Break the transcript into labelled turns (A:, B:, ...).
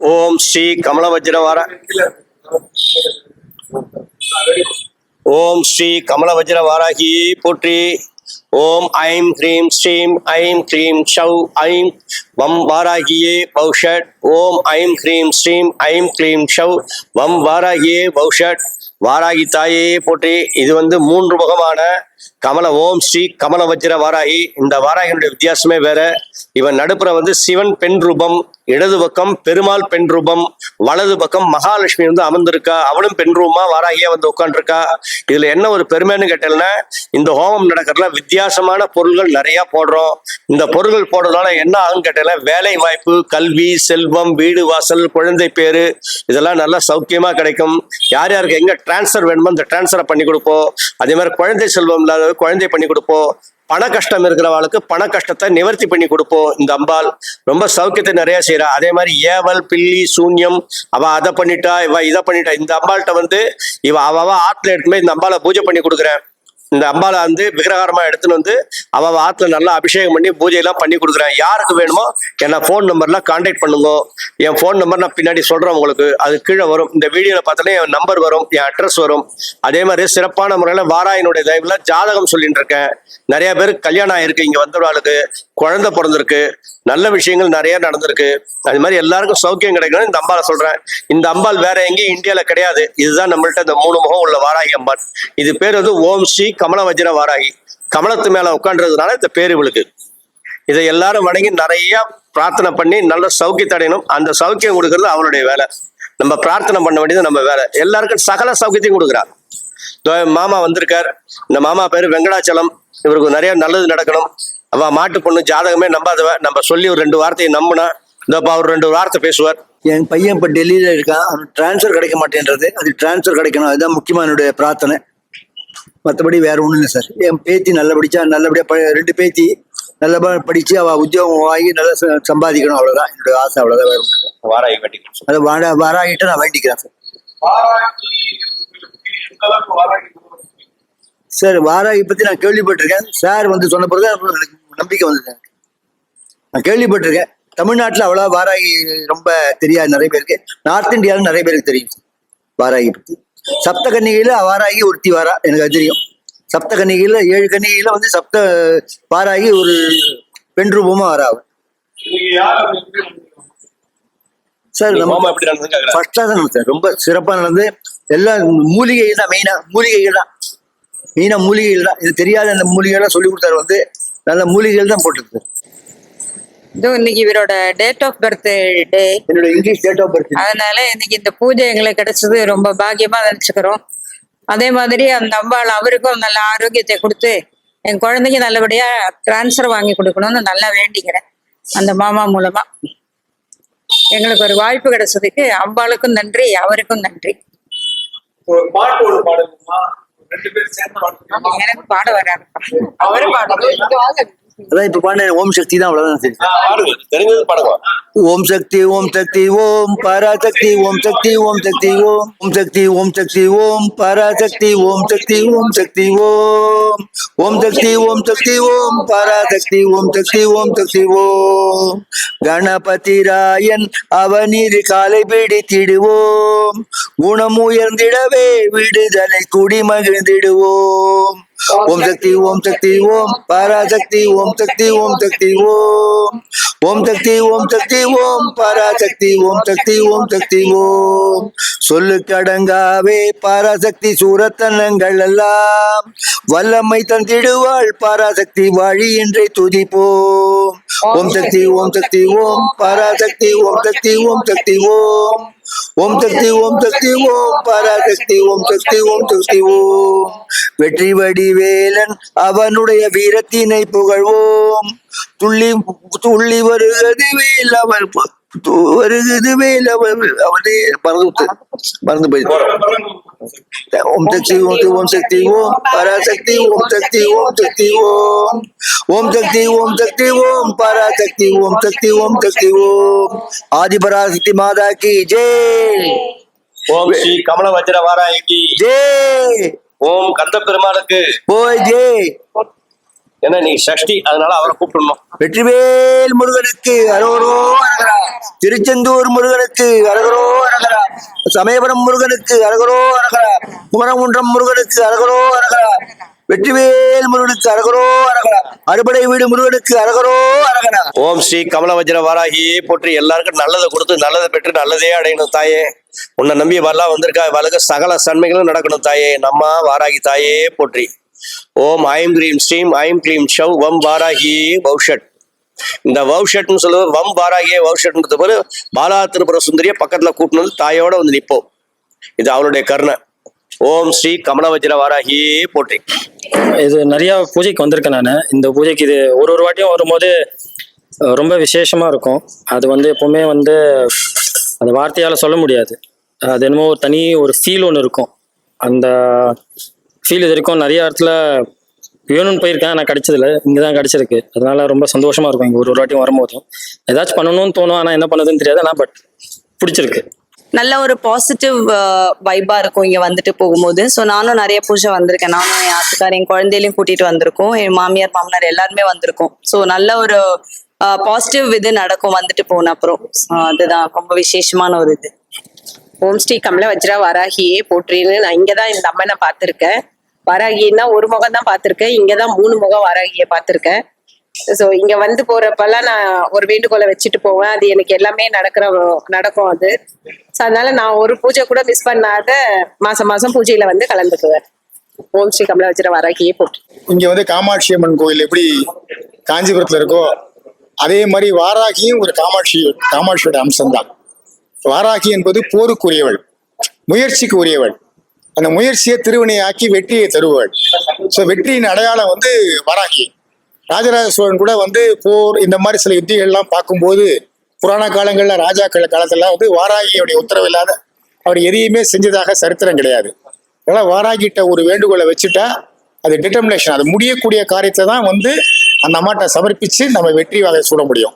A: ஓம் ஸ்ரீ கமலவஜ்ரவார. ஓம் ஸ்ரீ கமலவஜ்ர வாராகி போற்றி. ஓம் ஐம் ஹ்ரீம் ஸ்ரீம் ஐம் ஹ்ரீம் ஷௌ ஐம் வம் வாராகியே பௌஷட். ஓம் ஐம் ஹ்ரீம் ஸ்ரீம் ஐம் க்ளீம் ஷௌ வம் வாராகியே பௌஷட். வாராகி தாயே போற்றி. இது வந்து மூன்று முகமான கமல ஓம் ஸ்ரீ கமல வஜ்ர வாராகி. இந்த வாராகினுடைய வித்தியாசமே வேற. இவன் நடுப்புற வந்து சிவன் பெண் ரூபம் இடது பக்கம் பெருமாள் பெண் ரூபம் வலது பக்கம் மகாலட்சுமி வந்து அமர்ந்திருக்கா. அவளும் பெண் ரூபமா வாராகியா வந்து உட்காந்துருக்கா இதுல என்ன ஒரு பெருமைன்னு கேட்டேன்னா இந்த ஹோமம் நடக்கிறதுல வித்தியாசமான பொருள்கள் நிறைய போடுறோம். இந்த பொருள்கள் போடுறதுனால என்ன ஆகும்னு கேட்டேன்னா வேலை வாய்ப்பு கல்வி செல்வம் வீடு வாசல் குழந்தை பேரு இதெல்லாம் நல்லா சௌக்கியமா கிடைக்கும். யார் யாருக்கு எங்க டிரான்ஸ்ஃபர் வேணுமோ அந்த டிரான்ஸ்ஃபரை பண்ணி கொடுப்போம். அதே மாதிரி குழந்தை செல்வம் இல்லாத குழந்தை பண்ணி கொடுப்போம். பண கஷ்டம் இருக்கிறவளுக்கு பண கஷ்டத்தை நிவர்த்தி பண்ணி கொடுப்போம் இந்த அம்பாள். ரொம்ப சௌக்கியத்தை நிறைய செய்யறா அதே மாதிரி ஏவல் பில்லி சூன்யம் அவ அதை பண்ணிட்டா இவ இதை பண்ணிட்டா. இந்த அம்பாள்கிட்ட வந்து இவ அவ அவ ஆத்துல எடுத்துமே இந்த அம்பாளை பூஜை பண்ணி கொடுக்குறேன். இந்த அம்பாளை வந்து விக்கிரகாரமா எடுத்துன்னு வந்து அவ ஆத்துல நல்லா அபிஷேகம் பண்ணி பூஜை எல்லாம் பண்ணி கொடுக்குறேன் யாருக்கு வேணுமோ என்ன ஃபோன் நம்பர்லாம் கான்டாக்ட் பண்ணுங்க. என் ஃபோன் நம்பர் நான் பின்னாடி சொல்றேன் உங்களுக்கு. அது கீழே வரும். இந்த வீடியோல பார்த்தாலே என் நம்பர் வரும் என் அட்ரஸ் வரும். அதே மாதிரி சிறப்பான முறையில் வாராயினுடைய தயவுல ஜாதகம் சொல்லிட்டு இருக்கேன். நிறைய பேர் கல்யாணம் ஆயிருக்கு இங்க வந்தவர்களுக்கு குழந்தை பிறந்திருக்கு. நல்ல விஷயங்கள் நிறைய நடந்திருக்கு. அது மாதிரி எல்லாருக்கும் சௌக்கியம் கிடைக்கணும் இந்த அம்பாவை சொல்றேன். இந்த அம்பாள் வேற எங்கேயும் இந்தியாவில் கிடையாது. இதுதான் நம்மள்ட்ட இந்த மூணு முகம் உள்ள வாராகி அம்பாள். இது பேர் வந்து ஓம் ஸ்ரீ கமல வஜ்ர வாராகி கமலத்து மேல உட்காண்டதுனால இந்த பேர் இவளுக்கு இதை எல்லாரும் வணங்கி நிறைய பிரார்த்தனை பண்ணி நல்ல சௌக்கியத்தை அடையணும். அந்த சௌக்கியம் கொடுக்கறது அவளுடைய வேலை. நம்ம பிரார்த்தனை பண்ண வேண்டியது நம்ம வேலை. எல்லாருக்கும் சகல சௌக்கியத்தையும் கொடுக்குறா. மாமா வந்திருக்கார். இந்த மாமா பேரு வெங்கடாச்சலம். இவருக்கு நிறைய நல்லது நடக்கணும். அவ மாட்டு பொண்ணு ஜாதகமே நம்பாதவ. நம்ம சொல்லி ஒரு ரெண்டு வார்த்தையை நம்பினா இதோப்பா அவர் ரெண்டு வார்த்தை பேசுவார்.
B: என் பையன் இப்போ டெல்லியில இருக்கான். அவனுக்கு டிரான்ஸ்ஃபர் கிடைக்க மாட்டேன்றது. அது டிரான்ஸ்ஃபர் கிடைக்கணும். அதுதான் முக்கியமான என்னுடைய பிரார்த்தனை. மற்றபடி வேற ஒன்றும் இல்லை சார் என் பேத்தி நல்லா படிச்சா நல்லபடியா ப ரெண்டு பேத்தி நல்லபடியா படிச்சு அவ உத்தியோகம் வாங்கி நல்லா சம்பாதிக்கணும். அவ்வளவுதான். என்னுடைய ஆசை அவ்வளவுதான் வேற.
A: வாராகி கட்டி
B: அதை வாட வாராகிட்டு நான் வேண்டிக்கிறேன் சார் சார் வாராகி பத்தி நான் கேள்விப்பட்டிருக்கேன். சார் வந்து சொன்ன பிறகு எனக்கு நம்பிக்கை வந்தது எனக்கு. நான் கேள்விப்பட்டிருக்கேன். தமிழ்நாட்டுல அவ்வளவா வாராகி ரொம்ப தெரியாது நிறைய பேருக்கு. நார்த் இந்தியாவில் நிறைய பேருக்கு தெரியும் வாராகி பத்தி. சப்த கன்னிகையில வாராகி ஒருத்தி வாரா எனக்கு அது தெரியும். சப்த கன்னிகையில ஏழு கன்னிகையில வந்து சப்த வாராகி ஒரு பெண் ரூபமா வரா அவ. சார் நம்ம ஃபர்ஸ்ட் நடந்தது சார். ரொம்ப சிறப்பா நடந்து எல்லாம் மூலிகைகள் தான் மெயினா மூலிகைகள் தான். மெயினா மூலிகைகள் தான். இது தெரியாத அந்த மூலிகைகள்லாம் சொல்லி கொடுத்தாரு வந்து நல்ல மூலிகைகள் தான் போட்டுருக்கு.
C: இது இன்னைக்கு இவரோட டேட் ஆஃப் பர்த் டே
B: என்னோட இங்கிலீஷ் டேட் ஆஃப் பர்த்
C: அதனால இன்னைக்கு இந்த பூஜை எங்களுக்கு கிடைச்சது ரொம்ப பாக்கியமா நினைச்சுக்கிறோம். அதே மாதிரி அந்த அம்பாள் அவருக்கும் நல்ல ஆரோக்கியத்தை கொடுத்து என் குழந்தைக்கு நல்லபடியா டிரான்ஸ்ஃபர் வாங்கி கொடுக்கணும்னு நல்லா வேண்டிக்கிறேன். அந்த மாமா மூலமா. எங்களுக்கு ஒரு வாய்ப்பு கிடைச்சதுக்கு அம்பாளுக்கும் நன்றி அவருக்கும் நன்றி.
D: ஒரு பாட்டு ஒண்ணு பாடுங்கம்மா ரெண்டு பேரும் சேர்ந்து பாடுங்க
C: எனக்கு பாட வராது அவரு பாடுறது
B: அதான் இப்ப பாண்ட ஓம் சக்தி தான் அவ்வளவுதான் ஓம் சக்தி ஓம் சக்தி ஓம் பராசக்தி ஓம் சக்தி ஓம் சக்தி ஓம் ஓம் சக்தி ஓம் சக்தி ஓம் பராசக்தி ஓம் சக்தி ஓம் சக்தி ஓம் ஓம் சக்தி ஓம் சக்தி ஓம் பராசக்தி ஓம் சக்தி ஓம் சக்தி ஓம் கணபதி ராயன் அவனிரு காலை பிடித்திடுவோம் குணம் உயர்ந்திடவே விடுதலை குடி மகிழ்ந்திடுவோம் ஓம் சக்தி ஓம் சக்தி ஓம் பராசக்தி ஓம் சக்தி ஓம் சக்தி ஓம் ஓம் சக்தி ஓம் சக்தி ஓம் பராசக்தி ஓம் சக்தி ஓம் சக்தி ஓம் சொல்லு கடங்காவே பராசக்தி சூரத்தனங்கள் எல்லாம் வல்லமை தந்திடுவாள் பராசக்தி வாழி என்றே துதிப்போம் ஓம் சக்தி ஓம் சக்தி ஓம் பராசக்தி ஓம் சக்தி ஓம் சக்தி ஓம் ஓம் சக்தி ஓம் சக்தி ஓம் பராசக்தி ஓம் சக்தி ஓம் சக்தி ஓம் வெற்றி வடிவேலன் அவனுடைய வீரத்தினை புகழ்வோம். துள்ளி துள்ளி வருகிறது வேல் அவன் வருகிறது வேல் அவன். அவனே மறந்து மறந்து போயிடுச்சு ஓம் சக்தி ஓம் ஓம் சக்தி ஓம் பராசக்தி ஓம் சக்தி ஓம் சக்தி ஓம். ஓம் சக்தி ஓம் சக்தி ஓம் பராசக்தி ஓம் சக்தி ஓம் சக்தி ஓம். ஆதி பராசக்தி மாதா கி ஜெய்
A: ஓம் ஸ்ரீ கமல வஜ்ர வாராகிக்கு
B: ஜெய்
A: ஓம் கந்த பெருமாளுக்கு
B: போய் ஜெய்
A: ஏன்னா நீ சஷ்டி அதனால அவரை கூப்பிடணும்.
B: வெற்றிவேல் முருகனுக்கு அரோரோ அரகரா திருச்செந்தூர் முருகனுக்கு அரகரோ அரகரா சமயபுரம் முருகனுக்கு அரகரோ அரகரா குமரகுன்றம் முருகனுக்கு அரகரோ அரகரா வெற்றிவேல் முருகனுக்கு அரகரோ அரகரா அறுபடை வீடு முருகனுக்கு அரகரோ அரகரா
A: ஓம் ஸ்ரீ கமலவஜ்ர வாராகி போற்றி எல்லாருக்கும் நல்லதை கொடுத்து நல்லதை பெற்று நல்லதே அடையணும் தாயே. உன்னை நம்பி வரலாம் வந்திருக்கா இவளுக்கு சகல சன்மைகளும் நடக்கணும் தாயே. நம்ம வாராகி தாயே போற்றி. ஓம் ஐம் கிரீம் ஸ்ரீம் ஐம் கிளீம் ஷவ் வம் வாராகி பௌஷட் இந்த வௌஷட்னு சொல்லுவது வம் வாராகியே வௌஷட்ன்றது போல பாலா திருபுர சுந்தரிய பக்கத்துல கூட்டினு வந்து தாயோட வந்து நிற்போம் இது அவளுடைய கருணை. ஓம் ஸ்ரீ கமலவஜ்ர வாராகி போற்றி.
E: இது நிறைய பூஜைக்கு வந்திருக்கேன் நான். இந்த பூஜைக்கு இது ஒரு ஒரு வாட்டியும் வரும்போது ரொம்ப விசேஷமா இருக்கும். அது வந்து எப்பவுமே வந்து அது வார்த்தையால சொல்ல முடியாது. அது என்னமோ ஒரு தனி ஒரு ஃபீல் ஒன்று இருக்கும். அந்த ஃபீல் இது வரைக்கும் நிறைய இடத்துல வேணும்னு போயிருக்கேன் ஆனால் கிடைச்சதில்ல. இங்கே தான் கிடைச்சிருக்கு. அதனால ரொம்ப சந்தோஷமாக இருக்கும் இங்கே ஒரு ஒரு வாட்டியும் வரும்போதும். ஏதாச்சும் பண்ணணும்னு தோணும் ஆனால் என்ன பண்ணதுன்னு தெரியாது ஆனால் பட் பிடிச்சிருக்கு.
F: நல்ல ஒரு பாசிட்டிவ் வைபா இருக்கும் இங்க வந்துட்டு போகும்போது. ஸோ நானும் நிறைய பூஜை வந்திருக்கேன். நானும் என் ஆத்துக்கார் என் குழந்தையிலையும் கூட்டிட்டு வந்திருக்கோம். என் மாமியார் மாமனார் எல்லாருமே வந்திருக்கோம். ஸோ நல்ல ஒரு பாசிட்டிவ் இது நடக்கும் வந்துட்டு போன அப்புறம். அதுதான் ரொம்ப விசேஷமான ஒரு இது.
G: ஓம் ஸ்ரீ கமல வஜ்ரா வராகியே போற்றின்னு. நான் இங்கதான் இந்த அம்மனை பார்த்துருக்கேன். வராகின்னா ஒரு முகம் தான் பார்த்திருக்கேன். இங்கதான் மூணு முகம் வராகியை பார்த்துருக்கேன். ஸோ இங்க வந்து போறப்பெல்லாம் நான் ஒரு வேண்டுகோளை வச்சுட்டு போவேன். அது எனக்கு எல்லாமே நடக்கிற நடக்கும் அது. ஸோ அதனால நான் ஒரு பூஜை கூட மிஸ் பண்ணாத மாசம் மாசம் பூஜையில வந்து கலந்துக்குவேன். ஓம் ஸ்ரீ கமல வச்சிர வராகியே போட்டு
H: இங்க வந்து காமாட்சி அம்மன் கோயில் எப்படி காஞ்சிபுரத்துல இருக்கோ அதே மாதிரி வாராகியும் ஒரு காமாட்சி காமாட்சியோட அம்சம்தான். வாராகி என்பது போருக்குரியவள் முயற்சிக்கு உரியவள் அந்த முயற்சியை திருவினையாக்கி வெற்றியை தருவள். ஸோ வெற்றியின் அடையாளம் வந்து வாராகி. ராஜராஜ சோழன் கூட வந்து போர் இந்த மாதிரி சில யுத்திகள்லாம் பார்க்கும்போது புராண காலங்களில் ராஜாக்கள் காலத்தில் வந்து வாராகியோடைய உத்தரவு இல்லாத அவர் எதையுமே செஞ்சதாக சரித்திரம் கிடையாது. அதனால் வாராகிட்ட ஒரு வேண்டுகோளை வச்சுட்டா அது டிட்டர்மினேஷன் அது முடியக்கூடிய காரியத்தை தான் வந்து அந்த அம்மாட்ட சமர்ப்பித்து நம்ம வெற்றி வகை சூட முடியும்.